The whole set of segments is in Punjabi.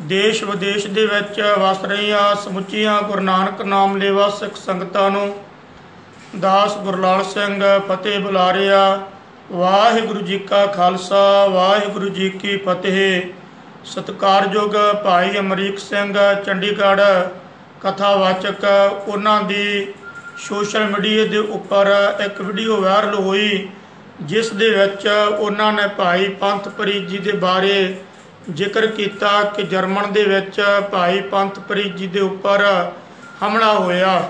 ਦੇਸ਼ ਵਿਦੇਸ਼ ਦੇ ਵਿੱਚ ਵਸ ਰਹੀਆਂ ਸਮੁੱਚੀਆਂ ਗੁਰੂ ਨਾਨਕ ਨਾਮ ਲੇਵਾ ਸਿੱਖ ਸੰਗਤਾਂ ਨੂੰ ਦਾਸ ਗੁਰਲਾਲ ਸਿੰਘ ਫਤਿਹ ਬੁਲਾਰਿਆ। ਵਾਹਿਗੁਰੂ ਜੀ ਕਾ ਖਾਲਸਾ, ਵਾਹਿਗੁਰੂ ਜੀ ਕੀ ਫਤਿਹ। ਸਤਿਕਾਰਯੋਗ ਭਾਈ ਅਮਰੀਕ ਸਿੰਘ, ਚੰਡੀਗੜ੍ਹ ਕਥਾਵਾਚਕ, ਉਹਨਾਂ ਦੀ ਸੋਸ਼ਲ ਮੀਡੀਆ ਦੇ ਉੱਪਰ ਇੱਕ ਵੀਡੀਓ ਵਾਇਰਲ ਹੋਈ, ਜਿਸ ਦੇ ਵਿੱਚ ਉਹਨਾਂ ਨੇ ਭਾਈ ਪੰਥ ਪ੍ਰੀਤ ਜੀ ਦੇ ਬਾਰੇ ਜ਼ਿਕਰ ਕੀਤਾ ਕਿ ਜਰਮਨ ਦੇ ਵਿੱਚ ਭਾਈ ਪੰਥ ਪ੍ਰੀਤ ਜੀ ਦੇ ਉੱਪਰ ਹਮਲਾ ਹੋਇਆ।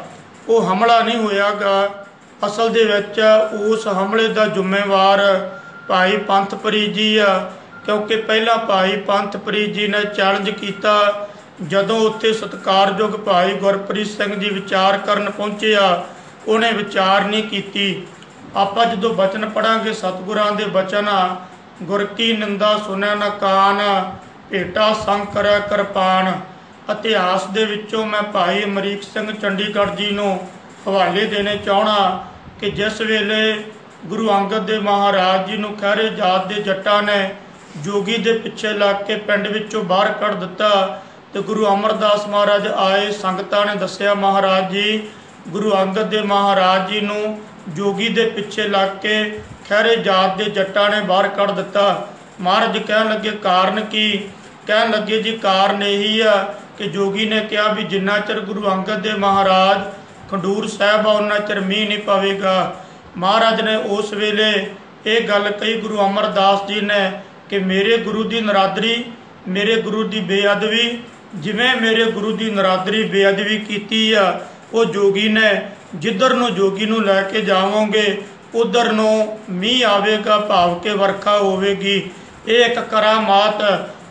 ਉਹ ਹਮਲਾ ਨਹੀਂ ਹੋਇਆਗਾ। ਅਸਲ ਦੇ ਵਿੱਚ ਉਸ ਹਮਲੇ ਦਾ ਜ਼ਿੰਮੇਵਾਰ ਭਾਈ ਪੰਥ ਪ੍ਰੀਤ ਜੀ ਆ, ਕਿਉਂਕਿ ਪਹਿਲਾਂ ਭਾਈ ਪੰਥ ਪ੍ਰੀਤ ਜੀ ਨੇ ਚੈਲੰਜ ਕੀਤਾ। ਜਦੋਂ ਉੱਥੇ ਸਤਿਕਾਰਯੋਗ ਭਾਈ ਗੁਰਪ੍ਰੀਤ ਸਿੰਘ ਜੀ ਵਿਚਾਰ ਕਰਨ ਪਹੁੰਚਿਆ, ਉਹਨੇ ਵਿਚਾਰ ਨਹੀਂ ਕੀਤੀ। ਆਪਾਂ ਜਦੋਂ ਬਚਨ ਪੜਾਂਗੇ ਸਤਿਗੁਰਾਂ ਦੇ ਬਚਨ ਗੁਰ ਕੀ ਨਿੰਦਾ ਸੁਨੈ ਨ ਕਾਨ, ਭੇਟਾ ਸੰਕਰ ਕਿਰਪਾਨ। ਇਤਿਹਾਸ ਦੇ ਵਿੱਚੋਂ ਮੈਂ ਭਾਈ ਅਮਰੀਕ ਸਿੰਘ ਚੰਡੀਗੜ੍ਹ ਜੀ ਨੂੰ ਹਵਾਲੇ ਦੇਣੇ ਚਾਹਣਾ ਕਿ ਜਿਸ ਵੇਲੇ ਗੁਰੂ ਅੰਗਦ ਦੇ ਮਹਾਰਾਜ ਜੀ ਨੂੰ ਖਹਿਰੇ ਜਾਤ ਦੇ ਜੱਟਾਂ ਨੇ ਜੋਗੀ ਦੇ ਪਿੱਛੇ ਲੱਗ ਕੇ ਪਿੰਡ ਵਿੱਚੋਂ ਬਾਹਰ ਕੱਢ ਦਿੱਤਾ ਤੇ ਗੁਰੂ ਅਮਰਦਾਸ ਮਹਾਰਾਜ ਆਏ, ਸੰਗਤਾਂ ਨੇ ਦੱਸਿਆ, ਮਹਾਰਾਜ ਜੀ, ਗੁਰੂ ਅੰਗਦ ਦੇ ਮਹਾਰਾਜ ਜੀ ਨੂੰ ਜੋਗੀ ਦੇ ਪਿੱਛੇ ਲੱਗ ਕੇ ਖਹਿਰੇ ਜਾਤ ਦੇ ਜੱਟਾਂ ਨੇ ਬਾਹਰ ਕੱਢ ਦਿੱਤਾ। ਮਹਾਰਾਜ ਕਹਿਣ ਲੱਗੇ, ਕਾਰਨ ਕੀ? ਕਹਿਣ ਲੱਗੇ, ਜੀ, ਕਾਰਨ ਇਹੀ ਆ ਕਿ ਜੋਗੀ ਨੇ ਕਿਹਾ ਵੀ ਜਿੰਨਾ ਚਿਰ ਗੁਰੂ ਅੰਗਦ ਦੇ ਮਹਾਰਾਜ ਖੰਡੂਰ ਸਾਹਿਬ ਆ, ਉਹਨਾਂ ਚਿਰ ਮੀਂਹ ਨਹੀਂ ਪਵੇਗਾ। ਮਹਾਰਾਜ ਨੇ ਉਸ ਵੇਲੇ ਇਹ ਗੱਲ ਕਹੀ ਗੁਰੂ ਅਮਰਦਾਸ ਜੀ ਨੇ ਕਿ, ਮੇਰੇ ਗੁਰੂ ਦੀ ਨਰਾਦਰੀ, ਮੇਰੇ ਗੁਰੂ ਦੀ ਬੇਅਦਬੀ, ਜਿਵੇਂ ਮੇਰੇ ਗੁਰੂ ਦੀ ਨਰਾਦਰੀ ਬੇਅਦਬੀ ਕੀਤੀ ਆ, ਉਹ ਜੋਗੀ ਨੇ, ਜਿੱਧਰ ਨੂੰ ਜੋਗੀ ਨੂੰ ਲੈ ਕੇ ਜਾਵੋਗੇ ਉਧਰ ਨੂੰ ਮੀਂਹ ਆਵੇਗਾ, ਭਾਵ ਕੇ ਵਰਖਾ ਹੋਵੇਗੀ। ਇਹ ਇੱਕ ਕਰਾਮਾਤ,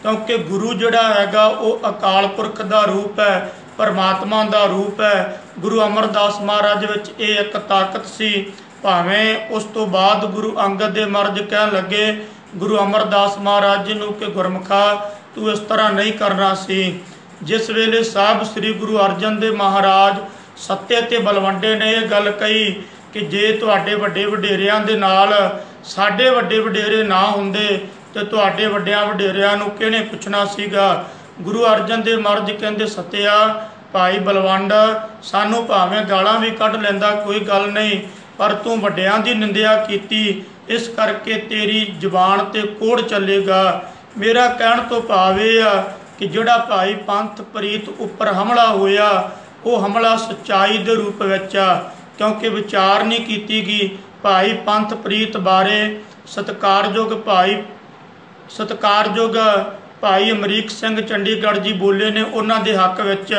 ਕਿਉਂਕਿ ਗੁਰੂ ਜਿਹੜਾ ਹੈਗਾ, ਉਹ ਅਕਾਲ ਪੁਰਖ ਦਾ ਰੂਪ ਹੈ, ਪਰਮਾਤਮਾ ਦਾ ਰੂਪ ਹੈ। ਗੁਰੂ ਅਮਰਦਾਸ ਮਹਾਰਾਜ ਵਿੱਚ ਇਹ ਇੱਕ ਤਾਕਤ ਸੀ। ਭਾਵੇਂ ਉਸ ਤੋਂ ਬਾਅਦ ਗੁਰੂ ਅੰਗਦ ਦੇ ਮਰਜ ਕਹਿਣ ਲੱਗੇ, ਗੁਰੂ ਅਮਰਦਾਸ ਮਹਾਰਾਜ ਜੀ ਨੂੰ ਕਿ ਗੁਰਮਖਾ, ਤੂੰ ਇਸ ਤਰ੍ਹਾਂ ਨਹੀਂ ਕਰਨਾ ਸੀ। ਜਿਸ ਵੇਲੇ ਸਾਹਿਬ ਸ੍ਰੀ ਗੁਰੂ ਅਰਜਨ ਦੇ ਮਹਾਰਾਜ ਸੱਤੇ ਤੇ ਬਲਵੰਡੇ ਨੇ ਇਹ ਗੱਲ ਕਹੀ ਕਿ ਜੇ ਤੁਹਾਡੇ ਵੱਡੇ ਵਡੇਰਿਆਂ ਦੇ ਨਾਲ ਸਾਡੇ ਵੱਡੇ ਵਡੇਰੇ ਨਾ ਹੁੰਦੇ ਤੇ ਤੁਹਾਡੇ ਵੱਡਿਆਂ ਵਡੇਰਿਆਂ ਨੂੰ ਕਿਹਨੇ ਪੁੱਛਣਾ ਸੀਗਾ? ਗੁਰੂ ਅਰਜਨ ਦੇਵ ਮਹਾਰਾਜ ਕਹਿੰਦੇ ਸਤਿਆ ਭਾਈ ਬਲਵੰਡ, ਸਾਨੂੰ ਭਾਵੇਂ ਗਾਲਾਂ ਵੀ ਕੱਢ ਲੈਂਦਾ, ਕੋਈ ਗੱਲ ਨਹੀਂ, ਪਰ ਤੂੰ ਵੱਡਿਆਂ ਦੀ ਨਿੰਦਿਆ ਕੀਤੀ, ਇਸ ਕਰਕੇ ਤੇਰੀ ਜ਼ੁਬਾਨ ਤੇ ਕੋੜ ਚੱਲੇਗਾ। ਮੇਰਾ ਕਹਿਣ ਤੋਂ ਭਾਵੇਂ ਆ ਕਿ ਜਿਹੜਾ ਭਾਈ ਪੰਥ ਪ੍ਰੀਤ ਉੱਪਰ ਹਮਲਾ ਹੋਇਆ, ਉਹ ਹਮਲਾ ਸਚਾਈ ਦੇ ਰੂਪ ਵਿੱਚ ਆ। ਕਿਉਂਕਿ ਵਿਚਾਰ ਨਹੀਂ ਕੀਤੀ ਗਈ। ਭਾਈ ਪੰਥ ਪ੍ਰੀਤ ਬਾਰੇ ਸਤਕਾਰਯੋਗ ਭਾਈ ਸਤਕਾਰਯੋਗ ਭਾਈ ਅਮਰੀਕ ਸਿੰਘ ਚੰਡੀਗੜ੍ਹ ਜੀ ਬੋਲੇ ਨੇ ਉਹਨਾਂ ਦੇ ਹੱਕ ਵਿੱਚ।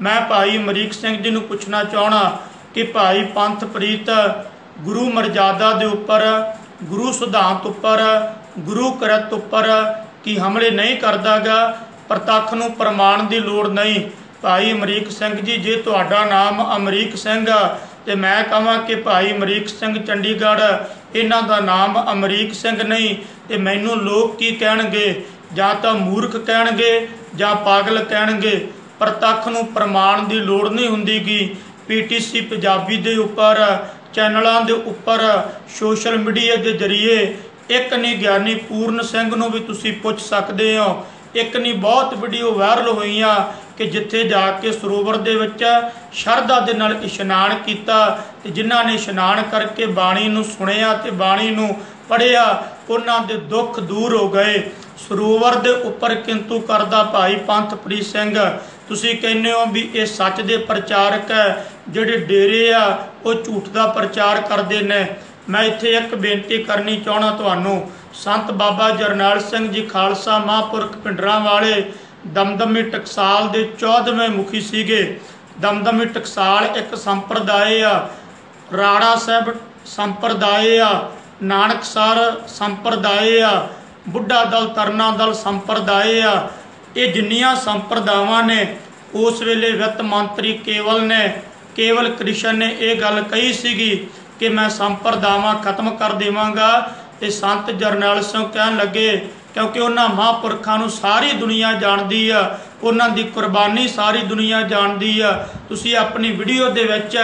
ਮੈਂ ਭਾਈ ਅਮਰੀਕ ਸਿੰਘ ਜੀ ਨੂੰ ਪੁੱਛਣਾ ਚਾਹਣਾ ਕਿ ਭਾਈ ਪੰਥ ਪ੍ਰੀਤ ਗੁਰੂ ਮਰਜ਼ਾਦਾ ਦੇ ਉੱਪਰ, ਗੁਰੂ ਸਿਧਾਂਤ ਉੱਪਰ, ਗੁਰੂ ਕਰਤ ਉੱਪਰ ਕੀ ਹਮਲੇ ਨਹੀਂ ਕਰਦਾਗਾ? ਪ੍ਰਤੱਖ ਨੂੰ ਪ੍ਰਮਾਣ ਦੀ ਲੋੜ ਨਹੀਂ। ਭਾਈ ਅਮਰੀਕ ਸਿੰਘ ਜੀ, ਜੇ ਤੁਹਾਡਾ ਨਾਮ ਅਮਰੀਕ ਸਿੰਘ ਤੇ ਮੈਂ ਕਹਾਂ ਕਿ ਭਾਈ ਅਮਰੀਕ ਸਿੰਘ ਚੰਡੀਗੜ੍ਹ, ਇਹਨਾਂ ਦਾ ਨਾਮ ਅਮਰੀਕ ਸਿੰਘ ਨਹੀਂ, ਤੇ ਮੈਨੂੰ ਲੋਕ ਕੀ ਕਹਿਣਗੇ? ਜਾਂ ਤਾਂ ਮੂਰਖ ਕਹਿਣਗੇ, ਜਾਂ ਪਾਗਲ ਕਹਿਣਗੇ। ਪ੍ਰਤੱਖ ਨੂੰ ਪ੍ਰਮਾਣ ਦੀ ਲੋੜ ਨਹੀਂ ਹੁੰਦੀ ਹੁੰਦੀਗੀ। ਪੀਟੀਸੀ ਪੰਜਾਬੀ ਦੇ ਉੱਪਰ, ਚੈਨਲਾਂ ਦੇ ਉੱਪਰ, ਸੋਸ਼ਲ ਮੀਡੀਆ ਦੇ ਜ਼ਰੀਏ, ਇੱਕ ਨਹੀਂ ਗਿਆਨੀ ਪੂਰਨ ਸਿੰਘ ਨੂੰ ਵੀ ਤੁਸੀਂ ਪੁੱਛ ਸਕਦੇ ਹੋ। ਇੱਕ ਨਹੀਂ ਬਹੁਤ ਵੀਡੀਓ ਵਾਇਰਲ ਹੋਈਆਂ ਕਿ ਜਿੱਥੇ ਜਾ ਕੇ ਸਰੋਵਰ ਦੇ ਵਿੱਚ ਸ਼ਰਧਾ ਦੇ ਨਾਲ ਇਸ਼ਨਾਨ ਕੀਤਾ ਤੇ ਜਿਨ੍ਹਾਂ ਨੇ ਇਸ਼ਨਾਨ ਕਰਕੇ ਬਾਣੀ ਨੂੰ ਸੁਣਿਆ ਤੇ ਬਾਣੀ ਨੂੰ ਪੜਿਆ ਉਹਨਾਂ ਦੇ ਦੁੱਖ ਦੂਰ ਹੋ ਗਏ। ਸਰੋਵਰ ਦੇ ਉੱਪਰ ਕਿੰਤੂ ਕਰਦਾ ਭਾਈ ਪੰਥਪ੍ਰੀਤ ਸਿੰਘ, ਤੁਸੀਂ ਕਹਿੰਦੇ ਹੋ ਵੀ ਇਹ ਸੱਚ ਦੇ ਪ੍ਰਚਾਰਕ ਹੈ, ਜਿਹੜੇ ਡੇਰੇ ਆ, ਉਹ ਝੂਠ ਦਾ ਪ੍ਰਚਾਰ ਕਰਦੇ ਨੇ। ਮੈਂ ਇੱਥੇ ਇੱਕ ਬੇਨਤੀ ਕਰਨੀ ਚਾਹਣਾ ਤੁਹਾਨੂੰ। ਸੰਤ ਬਾਬਾ ਜਰਨੈਲ ਸਿੰਘ ਜੀ ਖਾਲਸਾ ਮਹਾਂਪੁਰਖ ਪਿੰਡਰਾਂ ਵਾਲੇ ਦਮਦਮੀ ਟਕਸਾਲ ਦੇ 14ਵੇਂ ਮੁਖੀ ਸੀਗੇ। ਦਮਦਮੀ ਟਕਸਾਲ ਇੱਕ ਸੰਪਰਦਾਇ ਆ। ਰਾੜਾ ਸਾਹਿਬ ਸੰਪਰਦਾਇ ਆ। ਨਾਨਕਸਰ ਸੰਪਰਦਾਇ ਆ। ਬੁੱਢਾ ਦਲ ਤਰਨਾ ਦਲ ਸੰਪਰਦਾਇ ਆ। ਇਹ ਜਿੰਨੀਆਂ ਸੰਪਰਦਾਵਾਂ ਨੇ, ਉਸ ਵੇਲੇ ਵਿੱਤ ਮੰਤਰੀ ਕੇਵਲ ਨੇ, ਕੇਵਲ ਕ੍ਰਿਸ਼ਨ ਨੇ ਇਹ ਗੱਲ ਕਹੀ ਸੀਗੀ ਕਿ ਮੈਂ ਸੰਪਰਦਾਵਾਂ ਖਤਮ ਕਰ ਦੇਵਾਂਗਾ। ਤੇ ਸੰਤ ਜਰਨੈਲ ਸਿੰਘ ਕਹਿਣ ਲੱਗੇ, ਕਿਉਂਕਿ ਉਹਨਾਂ ਮਹਾਂਪੁਰਖਾਂ ਨੂੰ ਸਾਰੀ ਦੁਨੀਆ ਜਾਣਦੀ ਆ। ਉਹਨਾਂ ਦੀ ਕੁਰਬਾਨੀ ਸਾਰੀ ਦੁਨੀਆ ਜਾਣਦੀ ਆ। ਤੁਸੀਂ ਆਪਣੀ ਵੀਡੀਓ ਦੇ ਵਿੱਚ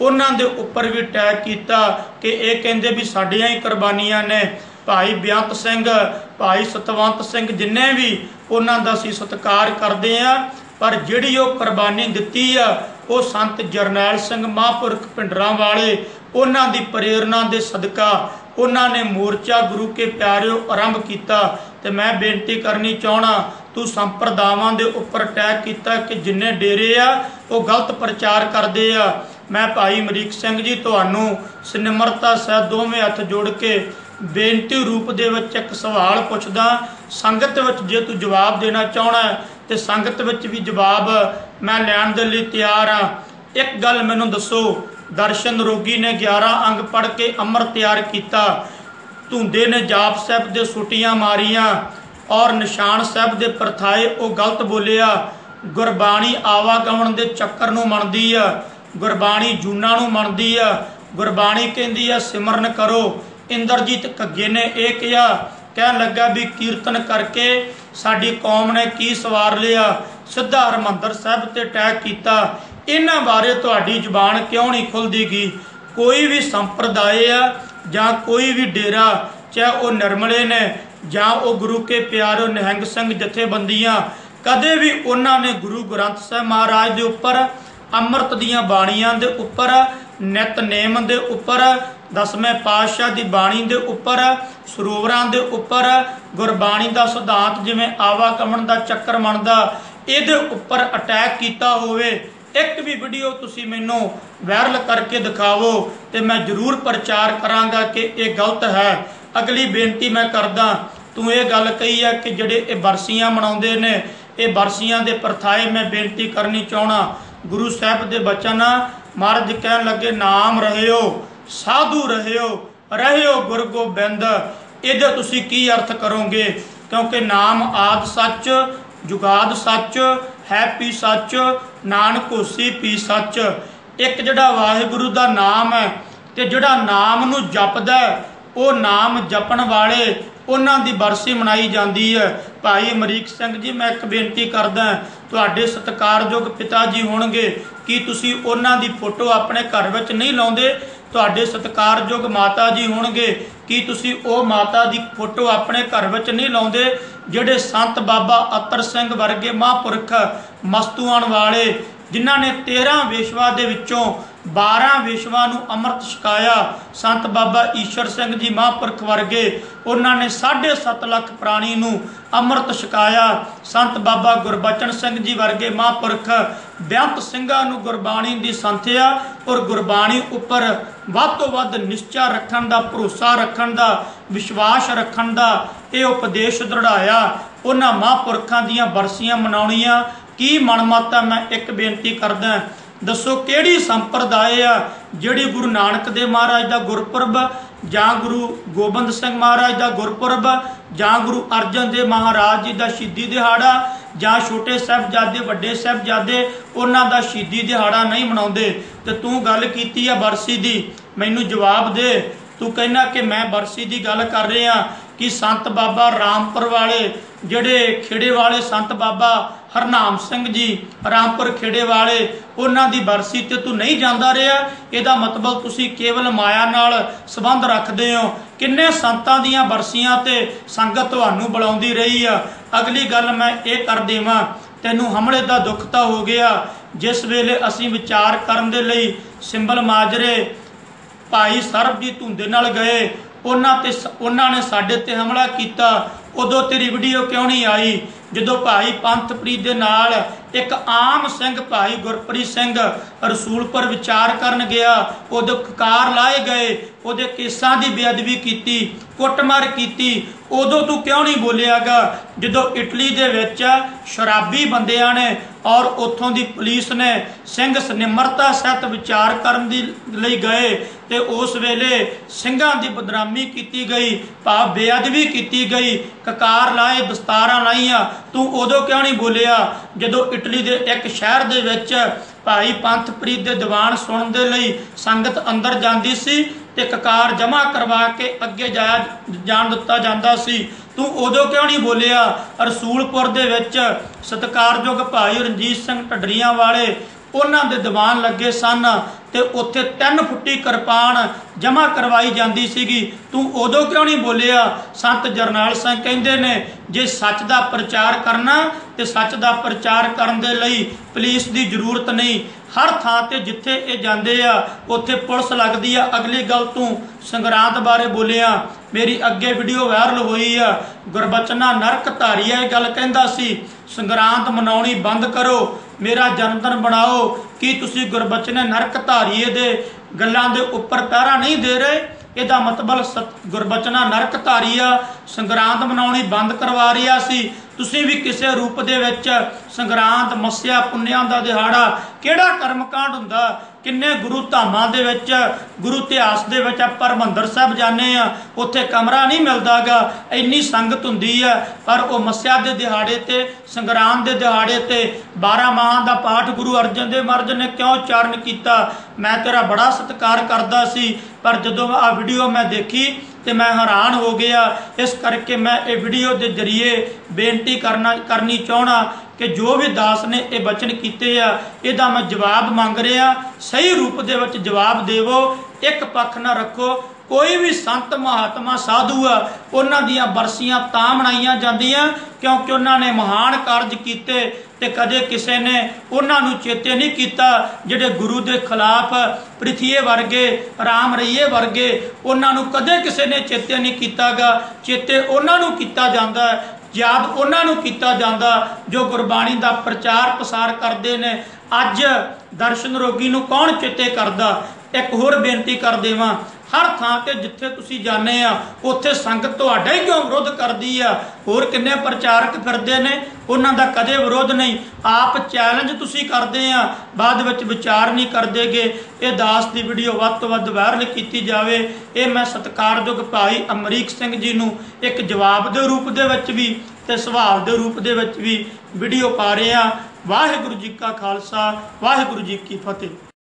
ਉਹਨਾਂ ਦੇ ਉੱਪਰ ਵੀ ਟੈਗ ਕੀਤਾ ਕਿ ਇਹ ਕਹਿੰਦੇ ਵੀ ਸਾਡੀਆਂ ਹੀ ਕੁਰਬਾਨੀਆਂ ਨੇ। ਭਾਈ ਬਿਆੰਤ ਸਿੰਘ, ਭਾਈ ਸਤਵੰਤ ਸਿੰਘ ਜਿੰਨੇ ਵੀ ਉਹਨਾਂ ਦਾ ਅਸੀਂ ਸਤਿਕਾਰ ਕਰਦੇ ਆ, ਪਰ ਜਿਹੜੀ ਉਹ ਕੁਰਬਾਨੀ ਦਿੱਤੀ ਆ, ਉਹ ਸੰਤ ਜਰਨੈਲ ਸਿੰਘ ਮਹਾਂਪੁਰਖ ਪਿੰਡਰਾਂ ਵਾਲੇ ਉਹਨਾਂ ਦੀ ਪ੍ਰੇਰਣਾ ਦੇ ਸਦਕਾ ਉਹਨਾਂ ਨੇ ਮੋਰਚਾ ਗੁਰੂ ਕੇ ਪਿਆਰਿਓ ਆਰੰਭ ਕੀਤਾ। ਤੇ ਮੈਂ ਬੇਨਤੀ ਕਰਨੀ ਚਾਹਣਾ ਤੂੰ ਸੰਪਰਦਾਵਾਂ ਦੇ ਉੱਪਰ ਅਟੈਕ ਕੀਤਾ ਕਿ ਜਿੰਨੇ ਡੇਰੇ ਆ, ਉਹ ਗਲਤ ਪ੍ਰਚਾਰ ਕਰਦੇ ਆ। ਮੈਂ ਭਾਈ ਮਰੀਕ ਸਿੰਘ ਜੀ, ਤੁਹਾਨੂੰ ਸਿਨਮਰਤਾ ਸਹਿਤ ਦੋਵੇਂ ਹੱਥ ਜੋੜ ਕੇ ਬੇਨਤੀ ਰੂਪ ਦੇ ਵਿੱਚ ਇੱਕ ਸਵਾਲ ਪੁੱਛਦਾ, ਸੰਗਤ ਵਿੱਚ ਜੇ ਤੂੰ ਜਵਾਬ ਦੇਣਾ ਚਾਹਣਾ ਤੇ ਸੰਗਤ ਵਿੱਚ ਵੀ ਜਵਾਬ ਮੈਂ ਲੈਣ ਦੇ ਲਈ ਤਿਆਰ ਆ। ਇੱਕ ਗੱਲ ਮੈਨੂੰ ਦੱਸੋ ਦਰਸ਼ਨ ਰੋਗੀ ਨੇ 11 ਅੰਗ ਪੜ ਕੇ ਅੰਮ੍ਰਿਤ ਤਿਆਰ ਕੀਤਾ। ਧੁੰਦੇ ਨੇ ਜਾਪ ਸਾਹਿਬ ਦੇ ਸੁਟੀਆਂ ਮਾਰੀਆਂ ਔਰ ਨਿਸ਼ਾਨ ਸਾਹਿਬ ਦੇ ਪਰਥਾਏ ਉਹ ਗਲਤ ਬੋਲਿਆ, ਗੁਰਬਾਣੀ ਆਵਾ ਗਾਉਣ ਦੇ ਚੱਕਰ ਨੂੰ ਮੰਨਦੀ ਆ, ਗੁਰਬਾਣੀ ਜੂਨਾ ਨੂੰ ਮੰਨਦੀ ਆ, ਗੁਰਬਾਣੀ ਕਹਿੰਦੀ ਆ, ਸਿਮਰਨ ਕਰੋ। ਇੰਦਰਜੀਤ ਘੱਗੇ ਨੇ ਇਹ ਕਿਹਾ, ਕਹਿਣ ਲੱਗਾ ਵੀ ਕੀਰਤਨ ਕਰਕੇ ਸਾਡੀ ਕੌਮ ਨੇ ਕੀ ਸਵਾਰ ਲਿਆ? ਸਿੱਧਾ ਹਰਮੰਦਰ ਸਾਹਿਬ ਤੇ ਅਟੈਕ ਕੀਤਾ। ਇਹਨਾਂ ਬਾਰੇ ਤੁਹਾਡੀ ਜ਼ੁਬਾਨ ਕਿਉਂ ਨਹੀਂ ਖੁੱਲਦੀ ਖੁੱਲਦੀਗੀ ਕੋਈ ਵੀ ਸੰਪਰਦਾਇ ਆ ਜਾਂ ਕੋਈ ਵੀ ਡੇਰਾ, ਚਾਹੇ ਉਹ ਨਰਮਲੇ ਨੇ ਜਾਂ ਉਹ ਗੁਰੂ ਕੇ ਪਿਆਰੋ ਨਿਹੰਗ ਸਿੰਘ ਜਥੇਬੰਦੀਆਂ, ਕਦੇ ਵੀ ਉਹਨਾਂ ਨੇ ਗੁਰੂ ਗ੍ਰੰਥ ਸਾਹਿਬ ਮਹਾਰਾਜ ਦੇ ਉੱਪਰ, ਅੰਮ੍ਰਿਤ ਦੀਆਂ ਬਾਣੀਆਂ ਦੇ ਉੱਪਰ ਨਿਤਨੇਮ ਦੇ ਉੱਪਰ, ਦਸਵੇਂ ਪਾਤਸ਼ਾਹ ਦੀ ਬਾਣੀ ਦੇ ਉੱਪਰ, ਸਰੋਵਰਾਂ ਦੇ ਉੱਪਰ, ਗੁਰਬਾਣੀ ਦਾ ਸਿਧਾਂਤ ਜਿਵੇਂ ਆਵਾ ਆਵਾਗਮਨ ਦਾ ਚੱਕਰ ਮੰਨਦਾ, ਇਹਦੇ ਉੱਪਰ ਅਟੈਕ ਕੀਤਾ ਹੋਵੇ ਇੱਕ ਵੀ ਵੀਡੀਓ ਤੁਸੀਂ ਮੈਨੂੰ ਵਾਇਰਲ ਕਰਕੇ ਦਿਖਾਵੋ ਤੇ ਮੈਂ ਜ਼ਰੂਰ ਪ੍ਰਚਾਰ ਕਰਾਂਗਾ ਕਿ ਇਹ ਗਲਤ ਹੈ। ਅਗਲੀ ਬੇਨਤੀ ਮੈਂ ਕਰਦਾ, ਤੂੰ ਇਹ ਗੱਲ ਕਹੀ ਹੈ ਕਿ ਜਿਹੜੇ ਇਹ ਬਰਸੀਆਂ ਮਨਾਉਂਦੇ ਨੇ, ਇਹ ਬਰਸੀਆਂ ਦੇ ਪਰਥਾਏ ਮੈਂ ਬੇਨਤੀ ਕਰਨੀ ਚਾਹਣਾ ਗੁਰੂ ਸਾਹਿਬ ਦੇ ਬਚਨ, ਮਹਾਰਾਜ ਕਹਿਣ ਲੱਗੇ, ਨਾਮ ਰਹਿਓ, ਸਾਧੂ ਰਹਿਓ ਰਹਿਓ ਗੁਰ ਗੋਬਿੰਦ। ਇਹਦਾ ਤੁਸੀਂ ਕੀ ਅਰਥ ਕਰੋਗੇ? ਕਿਉਂਕਿ ਨਾਮ ਆਦ ਸੱਚ, ਜੁਗਾਦ ਸੱਚ ਹੈਪੀ ਸੱਚ ਨਾਨਕ ਹੋਸੀ ਪੀ ਸੱਚ, ਇੱਕ ਜਿਹੜਾ ਵਾਹਿਗੁਰੂ ਦਾ ਨਾਮ ਹੈ ਤੇ ਜਿਹੜਾ ਨਾਮ ਨੂੰ ਜਪਦਾ ਉਹ ਨਾਮ ਜਪਣ ਵਾਲੇ ਉਹਨਾਂ ਦੀ ਬਰਸੀ ਮਨਾਈ ਜਾਂਦੀ ਹੈ। ਭਾਈ ਅਮਰੀਕ ਸਿੰਘ ਜੀ, ਮੈਂ ਇੱਕ ਬੇਨਤੀ ਕਰਦਾ ਤੁਹਾਡੇ ਸਤਿਕਾਰਯੋਗ ਪਿਤਾ ਜੀ ਹੋਣਗੇ, ਕਿ ਤੁਸੀਂ ਉਹਨਾਂ ਦੀ ਫੋਟੋ ਆਪਣੇ ਘਰ ਵਿੱਚ ਨਹੀਂ ਲਾਉਂਦੇ? ਤੁਹਾਡੇ ਸਤਿਕਾਰਯੋਗ ਮਾਤਾ ਜੀ ਹੋਣਗੇ, ਕੀ ਤੁਸੀਂ ਉਹ ਮਾਤਾ ਦੀ ਫੋਟੋ ਆਪਣੇ ਘਰ ਵਿੱਚ ਨਹੀਂ ਲਾਉਂਦੇ, ਜਿਹੜੇ ਸੰਤ ਬਾਬਾ ਅਤਰ ਸਿੰਘ ਵਰਗੇ ਮਹਾਂਪੁਰਖ ਮਸਤੂਆਣ ਵਾਲੇ, ਜਿਨ੍ਹਾਂ ਨੇ 13 ਵਿਸ਼ਵਾ ਦੇ ਵਿੱਚੋਂ 12 ਵਿਸ਼ਵਾਂ ਨੂੰ ਅੰਮ੍ਰਿਤ ਛਕਾਇਆ। ਸੰਤ ਬਾਬਾ ਈਸ਼ਰ ਸਿੰਘ ਜੀ ਮਹਾਂਪੁਰਖ ਵਰਗੇ ਉਹਨਾਂ ਨੇ 7.5 ਲੱਖ ਪ੍ਰਾਣੀ ਨੂੰ ਅੰਮ੍ਰਿਤ ਛਕਾਇਆ। ਸੰਤ ਬਾਬਾ ਗੁਰਬਚਨ ਸਿੰਘ ਜੀ ਵਰਗੇ ਮਹਾਂਪੁਰਖ ਬਿਆੰਤ ਸਿੰਘਾਂ ਨੂੰ ਗੁਰਬਾਣੀ ਦੀ ਸੰਥਿਆ ਔਰ ਗੁਰਬਾਣੀ ਉੱਪਰ ਵੱਧ ਤੋਂ ਵੱਧ ਨਿਸ਼ਚਾ ਰੱਖਣ ਦਾ, ਭਰੋਸਾ ਰੱਖਣ ਦਾ, ਵਿਸ਼ਵਾਸ ਰੱਖਣ ਦਾ ਇਹ ਉਪਦੇਸ਼ ਦ੍ਰਿੜਾਇਆ। ਉਹਨਾਂ ਮਹਾਂਪੁਰਖਾਂ ਦੀਆਂ ਬਰਸੀਆਂ ਮਨਾਉਣੀਆਂ। ਕੀ ਮਨਮਾਤਾ, ਮੈਂ ਇੱਕ ਬੇਨਤੀ ਕਰਦਾ ਦੱਸੋ ਕਿਹੜੀ ਸੰਪਰਦਾਇ ਆ ਜਿਹੜੀ ਗੁਰੂ ਨਾਨਕ ਦੇਵ ਮਹਾਰਾਜ ਦਾ ਗੁਰਪੁਰਬ ਜਾਂ ਗੁਰੂ ਗੋਬਿੰਦ ਸਿੰਘ ਮਹਾਰਾਜ ਦਾ ਗੁਰਪੁਰਬ ਜਾਂ ਗੁਰੂ ਅਰਜਨ ਦੇਵ ਮਹਾਰਾਜ ਜੀ ਦਾ ਸ਼ਹੀਦੀ ਦਿਹਾੜਾ ਜਾਂ ਛੋਟੇ ਸਾਹਿਬਜ਼ਾਦੇ, ਵੱਡੇ ਸਾਹਿਬਜ਼ਾਦੇ ਉਹਨਾਂ ਦਾ ਸ਼ਹੀਦੀ ਦਿਹਾੜਾ ਨਹੀਂ ਮਨਾਉਂਦੇ? ਤੇ ਤੂੰ ਗੱਲ ਕੀਤੀ ਆ ਬਰਸੀ ਦੀ, ਮੈਨੂੰ ਜਵਾਬ ਦੇ। ਤੂੰ ਕਹਿਣਾ ਕਿ ਮੈਂ ਬਰਸੀ ਦੀ ਗੱਲ ਕਰ ਰਿਹਾ। ਕਿ ਸੰਤ ਬਾਬਾ ਰਾਮਪੁਰ ਵਾਲੇ ਜਿਹੜੇ ਖੇੜੇ ਵਾਲੇ ਸੰਤ ਬਾਬਾ ਹਰਨਾਮ ਸਿੰਘ ਜੀ, ਰਾਮਪੁਰ ਖੇੜੇ ਵਾਲੇ, ਉਹਨਾਂ ਦੀ ਬਰਸੀ ਤੇ ਤੂੰ ਨਹੀਂ ਜਾਂਦਾ ਰਿਹਾ? ਇਹਦਾ ਮਤਲਬ ਤੁਸੀਂ ਕੇਵਲ ਮਾਇਆ ਨਾਲ ਸੰਬੰਧ ਰੱਖਦੇ ਹੋ। ਕਿੰਨੇ ਸੰਤਾਂ ਦੀਆਂ ਬਰਸੀਆਂ ਤੇ ਸੰਗਤ ਤੁਹਾਨੂੰ ਬੁਲਾਉਂਦੀ ਰਹੀ ਆ। ਅਗਲੀ ਗੱਲ ਮੈਂ ਇਹ ਕਰ ਦੇਵਾਂ, ਤੈਨੂੰ ਹਮਲੇ ਦਾ ਦੁੱਖ ਤਾਂ ਹੋ ਗਿਆ। ਜਿਸ ਵੇਲੇ ਅਸੀਂ ਵਿਚਾਰ ਕਰਨ ਦੇ ਲਈ ਸਿੰਬਲ ਮਾਜਰੇ ਭਾਈ ਸਰਬਜੀਤ ਧੁੰਦੇ ਨਾਲ ਗਏ ਉਹਨਾਂ ਤੇ ਉਹਨਾਂ ਨੇ ਸਾਡੇ ਤੇ ਹਮਲਾ ਕੀਤਾ। ਉਦੋਂ ਤੇਰੀ ਵੀਡੀਓ ਕਿਉਂ ਨਹੀਂ ਆਈ? ਜਦੋਂ ਭਾਈ ਪੰਥਪ੍ਰੀਤ ਦੇ ਨਾਲ ਇੱਕ ਆਮ ਸਿੰਘ ਭਾਈ ਗੁਰਪ੍ਰੀਤ ਸਿੰਘ ਰਸੂਲਪੁਰ ਵਿਚਾਰ ਕਰਨ ਗਿਆ, ਉਹਦੇ ਕਕਾਰ ਲਾਏ ਗਏ, ਉਹਦੇ ਕੇਸਾਂ ਦੀ ਬੇਅਦਬੀ ਕੀਤੀ, ਕੁੱਟਮਾਰ ਕੀਤੀ, ਉਦੋਂ ਤੂੰ ਕਿਉਂ ਨਹੀਂ ਬੋਲਿਆਗਾ? ਜਦੋਂ ਇਟਲੀ ਦੇ ਵਿੱਚ ਸ਼ਰਾਬੀ ਬੰਦਿਆਂ ਨੇ ਔਰ ਉੱਥੋਂ ਦੀ ਪੁਲਿਸ ਨੇ ਸਿੰਘ ਸਨਿਮਰਤਾ ਸਹਿਤ ਵਿਚਾਰ ਕਰਨ ਦੀ ਲਈ ਗਏ ਤੇ ਉਸ ਵੇਲੇ ਸਿੰਘਾਂ ਦੀ ਬਦਨਾਮੀ ਕੀਤੀ ਗਈ, ਭਾਵ ਬੇਅਦਬੀ ਕੀਤੀ ਗਈ। ਕਕਾਰ ਲਾਏ, ਦਸਤਾਰਾਂ ਲਾਈਆਂ। ਤੂੰ ਉਦੋਂ ਕਿਉਂ ਨਹੀਂ ਬੋਲਿਆ? ਜਦੋਂ ਇਟਲੀ ਦੇ ਇੱਕ ਸ਼ਹਿਰ ਦੇ ਵਿੱਚ ਭਾਈ ਪੰਥਪ੍ਰੀਤ ਦੇ ਦੀਵਾਨ ਸੁਣਨ ਦੇ ਲਈ ਸੰਗਤ ਅੰਦਰ ਜਾਂਦੀ ਸੀ ਤੇ ਕਕਾਰ ਜਮ੍ਹਾਂ ਕਰਵਾ ਕੇ ਅੱਗੇ ਜਾਇਆ ਜਾਣ ਦਿੱਤਾ ਜਾਂਦਾ ਸੀ, ਤੂੰ ਉਦੋਂ ਕਿਉਂ ਨਹੀਂ ਬੋਲਿਆ? ਰਸੂਲਪੁਰ ਦੇ ਵਿੱਚ ਸਤਕਾਰਯੋਗ ਭਾਈ ਰਣਜੀਤ ਸਿੰਘ ਢੱਡਰੀਆਂ ਵਾਲੇ ਉਹਨਾਂ ਦੇ ਦੀਵਾਨ ਲੱਗੇ ਸਨ ਤੇ ਉੱਥੇ ਤਿੰਨ ਫੁੱਟੀ ਕਿਰਪਾਨ ਜਮ੍ਹਾਂ ਕਰਵਾਈ ਜਾਂਦੀ ਸੀਗੀ। ਤੂੰ ਉਦੋਂ ਕਿਉਂ ਨਹੀਂ ਬੋਲਿਆ? ਸੰਤ ਜਰਨੈਲ ਸਿੰਘ ਕਹਿੰਦੇ ਨੇ, ਜੇ ਸੱਚ ਦਾ ਪ੍ਰਚਾਰ ਕਰਨਾ ਤੇ ਸੱਚ ਦਾ ਪ੍ਰਚਾਰ ਕਰਨ ਦੇ ਲਈ ਪੁਲਿਸ ਦੀ ਜ਼ਰੂਰਤ ਨਹੀਂ। ਹਰ ਥਾਂ ਤੇ ਜਿੱਥੇ ਇਹ ਜਾਂਦੇ ਆ, ਉੱਥੇ ਪੁਲਿਸ ਲੱਗਦੀ ਆ। ਅਗਲੀ ਗੱਲ ਤੂੰ ਸੰਗਰਾਂਦ ਬਾਰੇ ਬੋਲਿਆ। ਮੇਰੀ ਅੱਗੇ ਵੀਡੀਓ ਵਾਇਰਲ ਹੋਈ ਆ। ਗੁਰਬਚਨਾ ਨਰਕ ਧਾਰੀਆ ਇਹ ਗੱਲ ਕਹਿੰਦਾ ਸੀ, ਸੰਗਰਾਂਦ ਮਨਾਉਣੀ ਬੰਦ ਕਰੋ। ਮੇਰਾ ਜਨਮਦਿਨ ਬਣਾਓ ਕੀ ਤੁਸੀਂ ਗੁਰਬਚਨੇ ਨਰਕ ਧਾਰੀਏ ਦੇ ਗੱਲਾਂ ਦੇ ਉੱਪਰ ਪਹਿਰਾ ਨਹੀਂ ਦੇ ਰਹੇ? ਇਹਦਾ ਮਤਲਬ ਸਤ- ਗੁਰਬਚਨਾ ਨਰਕ ਧਾਰੀਆ, ਸੰਗਰਾਂਦ ਮਨਾਉਣੀ ਬੰਦ ਕਰਵਾ ਰਿਹਾ ਸੀ। ਤੁਸੀਂ ਵੀ ਕਿਸੇ ਰੂਪ ਦੇ ਵਿੱਚ ਸੰਗਰਾਂਦ, ਮੱਸਿਆ, ਪੁੰਨਿਆਂ ਦਾ ਦਿਹਾੜਾ ਕਿਹੜਾ ਕਰਮਕਾਂਡ ਹੁੰਦਾ? ਕਿੰਨੇ ਗੁਰੂ ਧਾਮਾਂ ਦੇ ਵਿੱਚ, ਗੁਰੂ ਇਤਿਹਾਸ ਦੇ ਵਿੱਚ ਆਪਾਂ ਹਰਿਮੰਦਰ ਸਾਹਿਬ ਜਾਂਦੇ ਆ ਉੱਥੇ ਕਮਰਾ ਨਹੀਂ ਮਿਲਦਾਗਾ, ਇੰਨੀ ਸੰਗਤ ਹੁੰਦੀ ਆ ਪਰ ਉਹ ਮੱਸਿਆ ਦੇ ਦਿਹਾੜੇ ਤੇ, ਸੰਗਰਾਂਦ ਦੇ ਦਿਹਾੜੇ ਤੇ 12 ਮਾਹਾਂ ਦਾ ਪਾਠ ਗੁਰੂ ਅਰਜਨ ਦੇਵ ਮਹਾਰਾਜ ਨੇ ਕਿਉਂ ਉਚਾਰਨ ਕੀਤਾ? ਮੈਂ ਤੇਰਾ ਬੜਾ ਸਤਿਕਾਰ ਕਰਦਾ ਸੀ, ਪਰ ਜਦੋਂ ਆ ਵੀਡੀਓ ਮੈਂ ਦੇਖੀ ਤੇ ਮੈਂ ਹੈਰਾਨ ਹੋ ਗਿਆ। ਇਸ ਕਰਕੇ ਮੈਂ ਇਹ ਵੀਡੀਓ ਦੇ ਜ਼ਰੀਏ ਬੇਨਤੀ ਕਰਨਾ ਕਰਨੀ ਚਾਹਣਾ ਕਿ ਜੋ ਵੀ ਦਾਸ ਨੇ ਇਹ ਬਚਨ ਕੀਤੇ ਆ, ਇਹਦਾ ਮੈਂ ਜਵਾਬ ਮੰਗ ਰਿਹਾ। ਸਹੀ ਰੂਪ ਦੇ ਵਿੱਚ ਜਵਾਬ ਦੇਵੋ। ਇੱਕ ਪੱਖ ਨਾ ਰੱਖੋ। ਕੋਈ ਵੀ ਸੰਤ ਮਹਾਤਮਾ, ਸਾਧੂ ਆ, ਉਹਨਾਂ ਦੀਆਂ ਬਰਸੀਆਂ ਤਾਂ ਮਨਾਈਆਂ ਜਾਂਦੀਆਂ ਕਿਉਂਕਿ ਉਹਨਾਂ ਨੇ ਮਹਾਨ ਕਾਰਜ ਕੀਤੇ ਤੇ ਕਦੇ ਕਿਸੇ ਨੇ ਉਹਨਾਂ ਨੂੰ ਚੇਤੇ ਨਹੀਂ ਕੀਤਾ ਜਿਹੜੇ ਗੁਰੂ ਦੇ ਖਿਲਾਫ ਪ੍ਰਿਥੀਏ ਵਰਗੇ, ਰਾਮ ਰਈਏ ਵਰਗੇ, ਉਹਨਾਂ ਨੂੰ ਕਦੇ ਕਿਸੇ ਨੇ ਚੇਤੇ ਨਹੀਂ ਕੀਤਾਗਾ। ਚੇਤੇ ਉਹਨਾਂ ਨੂੰ ਕੀਤਾ ਜਾਂਦਾ, ਯਾਦ ਉਹਨਾਂ ਨੂੰ ਕੀਤਾ ਜਾਂਦਾ ਜੋ ਗੁਰਬਾਣੀ ਦਾ ਪ੍ਰਚਾਰ ਪ੍ਰਸਾਰ ਕਰਦੇ ਨੇ। ਅੱਜ ਦਰਸ਼ਨ ਰੋਗੀ ਨੂੰ ਕੌਣ ਚੇਤੇ ਕਰਦਾ? ਇੱਕ ਹੋਰ ਬੇਨਤੀ ਕਰ ਦੇਵਾਂ ਹਰ ਥਾਂ ਤੇ ਜਿੱਥੇ ਤੁਸੀਂ ਜਾਂਦੇ ਆ, ਉੱਥੇ ਸੰਗਤ ਤੁਹਾਡਾ ਹੀ ਕਿਉਂ ਵਿਰੋਧ ਕਰਦੀ ਆ? ਹੋਰ ਕਿੰਨੇ ਪ੍ਰਚਾਰਕ ਫਿਰਦੇ ਨੇ? ਉਹਨਾਂ ਦਾ ਕਦੇ ਵਿਰੋਧ ਨਹੀਂ। ਆਪ ਚੈਲੰਜ ਤੁਸੀਂ ਕਰਦੇ ਆ, ਬਾਅਦ ਵਿੱਚ ਵਿਚਾਰ ਨਹੀਂ ਕਰਦੇਗੇ। ਇਹ ਦਾਸ ਦੀ ਵੀਡੀਓ ਵੱਧ ਤੋਂ ਵੱਧ ਵਾਇਰਲ ਕੀਤੀ ਜਾਵੇ। ਇਹ ਮੈਂ ਸਤਿਕਾਰਯੋਗ ਭਾਈ ਅਮਰੀਕ ਸਿੰਘ ਜੀ ਨੂੰ ਇੱਕ ਜਵਾਬ ਦੇ ਰੂਪ ਦੇ ਵਿੱਚ ਵੀ ਤੇ ਸਵਾਲ ਦੇ ਰੂਪ ਦੇ ਵਿੱਚ ਵੀ ਵੀਡੀਓ ਪਾ ਰਹੇ। ਆ ਵਾਹਿਗੁਰੂ ਜੀ ਕਾ ਖਾਲਸਾ, ਵਾਹਿਗੁਰੂ ਜੀ ਕੀ ਫਤਿਹ।